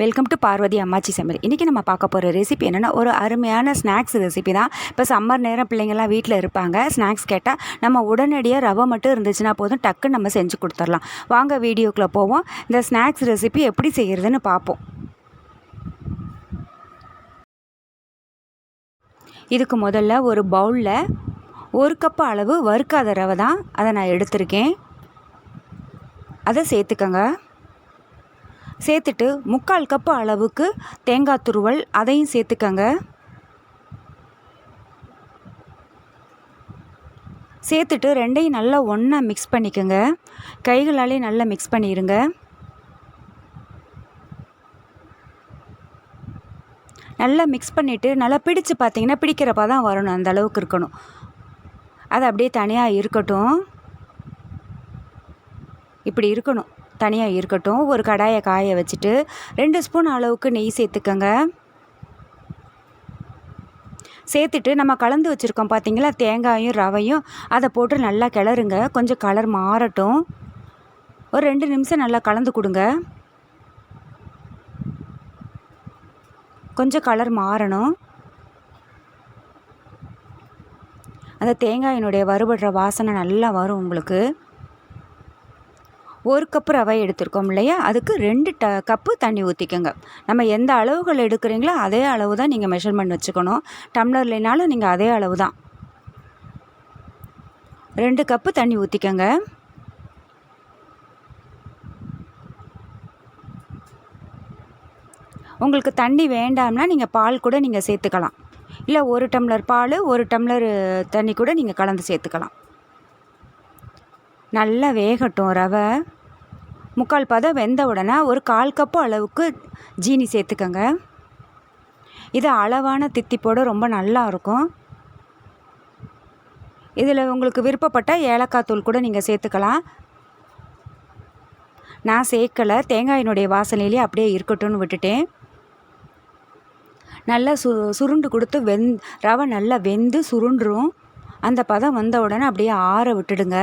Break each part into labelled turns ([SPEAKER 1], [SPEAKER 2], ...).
[SPEAKER 1] Welcome to Parvati அம்மாச்சி சமையல் இன்றைக்கி நம்ம பார்க்க போகிற ரெசிபி என்னென்னா ஒரு அருமையான ஸ்நாக்ஸ் ரெசிபி தான். இப்போ சம்மர் நேரம் பிள்ளைங்கள்லாம் வீட்டில் இருப்பாங்க. ஸ்நாக்ஸ் கேட்டால் நம்ம உடனடியாக ரவை மட்டும் இருந்துச்சுன்னா போதும் டக்குன்னு நம்ம செஞ்சு கொடுத்துடலாம். வாங்க வீடியோக்குள்ளே போவோம். இந்த ஸ்நாக்ஸ் ரெசிபி எப்படி செய்கிறதுன்னு பார்ப்போம். இதுக்கு முதல்ல ஒரு பவுலில் ஒரு கப்பு அளவு வறுக்காத ரவை தான். அதை நான் எடுத்திருக்கேன். அதை சேர்த்துக்கங்க. சேர்த்துட்டு முக்கால் கப்பு அளவுக்கு தேங்காய் துருவல் அதையும் சேர்த்துக்கங்க. சேர்த்துட்டு ரெண்டையும் நல்லா ஒன்றா மிக்ஸ் பண்ணிக்கோங்க. கைகளாலே நல்லா மிக்ஸ் பண்ணிடுங்க நல்லா மிக்ஸ் பண்ணிவிட்டு நல்லா பிடிச்சு பார்த்தீங்கன்னா பிடிக்கிறப்ப தான் வரணும். அந்த அளவுக்கு இருக்கணும். அது அப்படியே தனியாக இருக்கட்டும். இப்படி இருக்கணும். தனியாக இருக்கட்டும். ஒரு கடாயை காய வச்சுட்டு ரெண்டு ஸ்பூன் அளவுக்கு நெய் சேர்த்துக்கோங்க. சேர்த்துட்டு நம்ம கலந்து வச்சுருக்கோம் பார்த்தீங்களா தேங்காயும் ரவையும். அதை போட்டு நல்லா கிளறுங்க. கொஞ்சம் கலர் மாறட்டும். ஒரு ரெண்டு நிமிஷம் நல்லா கலந்து கொடுங்க. கொஞ்சம் கலர் மாறணும். அந்த தேங்காயினுடைய வறுபடுற வாசனை நல்லா வரும் உங்களுக்கு. ஒரு கப்பு ரவை எடுத்திருக்கோம் இல்லையா? அதுக்கு ரெண்டு ட கப்பு தண்ணி ஊற்றிக்கோங்க நம்ம எந்த அளவுகள் எடுக்கிறீங்களோ அதே அளவு தான் நீங்கள் மெஷர்மெண்ட் வச்சுக்கணும். டம்ளர்லைனாலும் நீங்கள் அதே அளவு தான். ரெண்டு கப்பு தண்ணி ஊற்றிக்கோங்க உங்களுக்கு தண்ணி வேண்டாம்னா நீங்கள் பால் கூட நீங்கள் சேர்த்துக்கலாம். இல்லை ஒரு டம்ளர் பால் ஒரு டம்ளர் தண்ணி கூட நீங்கள் கலந்து சேர்த்துக்கலாம். நல்லா வேகட்டும் ரவை. முக்கால் பதம் வெந்த உடனே ஒரு கால் கப்பு அளவுக்கு ஜீனி சேர்த்துக்கோங்க. இது அளவான தித்திப்போடு ரொம்ப நல்லா இருக்கும். இதில் உங்களுக்கு விருப்பப்பட்ட ஏலக்காய் தூள் கூட நீங்கள் சேர்த்துக்கலாம். நான் சேர்க்கலை தேங்காயினுடைய வாசனையிலே அப்படியே இருக்கட்டும்னு விட்டுட்டேன். நல்லா சு சுருண்டு கொடுத்து வெந் ரவை நல்லா வெந்து சுருண்டுரும். அந்த பதம் வந்த உடனே அப்படியே ஆற விட்டுடுங்க.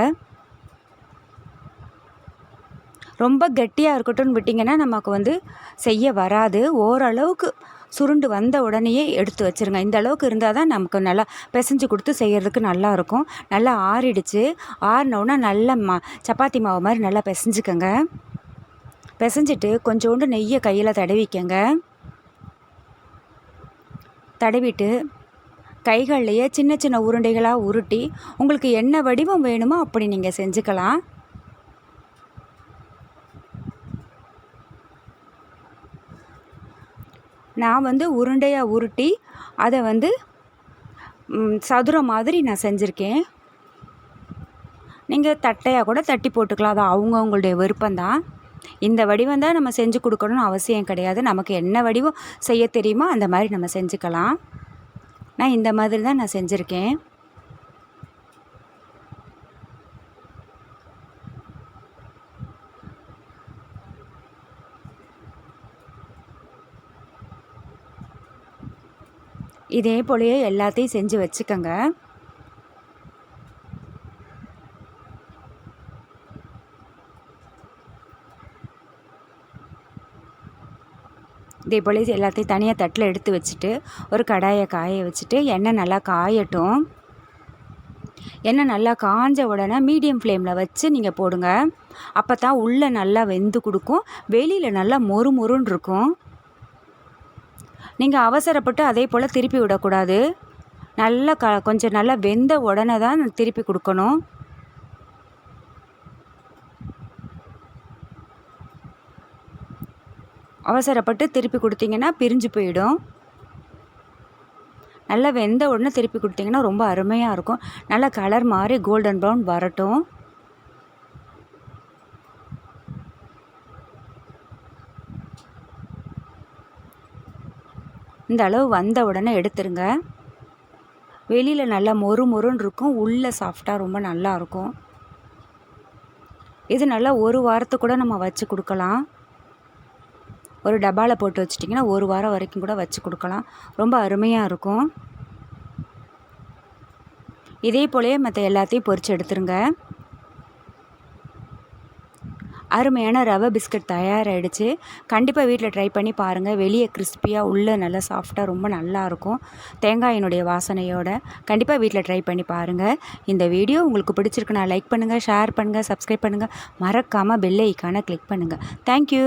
[SPEAKER 1] ரொம்ப கெட்டியாக இருக்கட்டும்னு விட்டிங்கன்னா நமக்கு வந்து செய்ய வராது. ஓரளவுக்கு சுருண்டு வந்த உடனேயே எடுத்து வச்சுருங்க. இந்த அளவுக்கு இருந்தால் தான் நமக்கு நல்லா பிசைஞ்சு கொடுத்து செய்கிறதுக்கு நல்லாயிருக்கும் நல்லா ஆறிடுச்சு. ஆறினோன்னா நல்லா மா சப்பாத்தி மாவு மாதிரி நல்லா பிசைஞ்சுக்கோங்க. பிசைஞ்சிட்டு கொஞ்சோண்டு நெய்யை கையில் தடவிக்கங்க. தடவிட்டு கைகள்லையே சின்ன சின்ன உருண்டைகளாக உருட்டி உங்களுக்கு என்ன வடிவம் வேணுமோ அப்படி நீங்கள் செஞ்சுக்கலாம். நான் வந்து உருண்டையாக உருட்டி அதை வந்து சதுரம் மாதிரி நான் செஞ்சுருக்கேன். நீங்கள் தட்டையாக கூட தட்டி போட்டுக்கலாம். அது அவங்கவுங்களுடைய விருப்பம்தான். இந்த வடிவம் தான் நம்ம செஞ்சு கொடுக்கணும்னு அவசியம் கிடையாது. நமக்கு என்ன வடிவம் செய்ய தெரியுமோ அந்த மாதிரி நம்ம செஞ்சுக்கலாம். நான் இந்த மாதிரி தான் நான் செஞ்சுருக்கேன். இதே போலயே எல்லாத்தையும் செஞ்சு வச்சுக்கோங்க. இதே போல் எல்லாத்தையும் தனியாக தட்டில் எடுத்து வச்சுட்டு ஒரு கடாயை காய வச்சுட்டு எண்ணெய் நல்லா காயட்டும். எண்ணெய் நல்லா காஞ்ச உடனே மீடியம் ஃப்ளேமில் வச்சு நீங்கள் போடுங்க. அப்போ தான் உள்ளே நல்லா வெந்து கொடுக்கும். வெளியில் நல்லா மொறு மொறுன்னு இருக்கும். நீங்கள் அவசரப்பட்டு அதே போல் திருப்பி விடக்கூடாது. நல்லா க கொஞ்சம் நல்லா வெந்த உடனே தான் திருப்பி கொடுக்கணும். அவசரப்பட்டு திருப்பி கொடுத்தீங்கன்னா பிரிஞ்சு போயிடும். நல்லா வெந்த உடனே திருப்பி கொடுத்தீங்கன்னா ரொம்ப அருமையாக இருக்கும். நல்லா கலர் மாதிரி கோல்டன் ப்ரௌன் வரட்டும். இந்த அளவு வந்த உடனே எடுத்துருங்க. வெளியில் நல்லா மொறு மொறுன்னு இருக்கும். உள்ளே சாஃப்டாக ரொம்ப நல்லா இருக்கும். இது நல்லா ஒரு வாரத்து கூட நம்ம வச்சு கொடுக்கலாம். ஒரு டப்பாவில் போட்டு வச்சிட்டிங்கன்னா ஒரு வாரம் வரைக்கும் கூட வச்சு கொடுக்கலாம். ரொம்ப அருமையாக இருக்கும். இதே போலயே மற்ற எல்லாத்தையும் பொறிச்சு எடுத்துருங்க. அருமையான ரவை பிஸ்கட் தயாராகிடுச்சு கண்டிப்பாக வீட்டில் ட்ரை பண்ணி பாருங்கள் வெளியே கிறிஸ்பியாக உள்ளே நல்லா சாஃப்டாக ரொம்ப நல்லாயிருக்கும் தேங்காயினுடைய வாசனையோட கண்டிப்பாக வீட்டில் ட்ரை பண்ணி பாருங்கள் இந்த வீடியோ உங்களுக்கு பிடிச்சிருக்குன்னா லைக் பண்ணுங்கள் ஷேர் பண்ணுங்கள் சப்ஸ்கிரைப் பண்ணுங்கள் மறக்காமல் பெல் ஐக்கானை கிளிக் பண்ணுங்கள் தேங்க்யூ